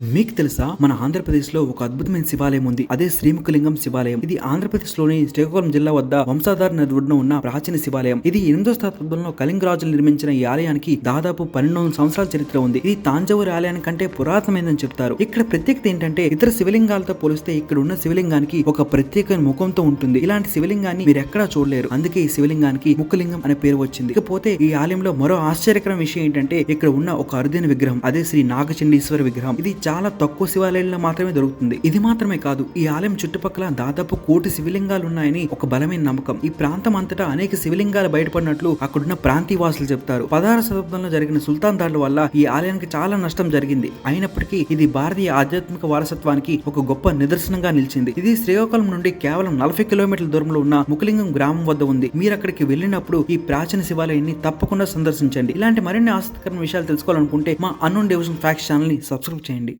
మీకు తెలుసా? మన ఆంధ్రప్రదేశ్లో ఒక అద్భుతమైన శివాలయం ఉంది. అదే శ్రీముఖలింగం శివాలయం. ఇది ఆంధ్రప్రదేశ్లోని శ్రీకాకుళం జిల్లా వద్ద వంశాధార నది ఒడ్డున ఉన్న ప్రాచీన శివాలయం. ఇది ఎనిమిదో శతాబ్దంలో కళింగ రాజులు నిర్మించిన ఈ ఆలయానికి దాదాపు పన్నెండు సంవత్సరాల చరిత్ర ఉంది. ఇది తాంజావూరు ఆలయానికి కంటే పురాతనమైనదని చెప్తారు. ఇక్కడ ప్రత్యేకత ఏంటంటే ఇతర శివలింగాలతో పోలిస్తే ఇక్కడ ఉన్న శివలింగానికి ఒక ప్రత్యేకమైన ముఖంతో ఉంటుంది. ఇలాంటి శివలింగాన్ని మీరు ఎక్కడా చూడలేరు. అందుకే ఈ శివలింగానికి ముఖలింగం అనే పేరు వచ్చింది. ఇకపోతే ఈ ఆలయంలో మరో ఆశ్చర్యకరమైన విషయం ఏంటంటే ఇక్కడ ఉన్న ఒక అరుదైన విగ్రహం అదే శ్రీ నాగచండీశ్వర విగ్రహం. ఇది చాలా తక్కువ శివాలయాల్లో మాత్రమే దొరుకుతుంది. ఇది మాత్రమే కాదు ఈ ఆలయం చుట్టుపక్కల దాదాపు కోటి శివలింగాలు ఉన్నాయని ఒక బలమైన నమ్మకం. ఈ ప్రాంతం అంతటా అనేక శివలింగాలు బయటపడినట్లు అక్కడున్న ప్రాంతీవాసులు చెప్తారు. పదహారు శతాబ్దంలో జరిగిన సుల్తాన్ దాడుల వల్ల ఈ ఆలయానికి చాలా నష్టం జరిగింది. అయినప్పటికీ ఇది భారతీయ ఆధ్యాత్మిక వారసత్వానికి ఒక గొప్ప నిదర్శనంగా నిలిచింది. ఇది శ్రీకాకుళం నుండి కేవలం నలభై కిలోమీటర్ల దూరంలో ఉన్న ముఖలింగం గ్రామం వద్ద ఉంది. మీరు అక్కడికి వెళ్ళినప్పుడు ఈ ప్రాచీన శివాలయాన్ని తప్పకుండా సందర్శించండి. ఇలాంటి మరిన్ని ఆసక్తికరమైన విషయాలు తెలుసుకోవాలనుకుంటే మా అన్నోన్ డివిజన్ ఫ్యాక్స్ ఛానల్ని సబ్స్క్రైబ్ చేయండి.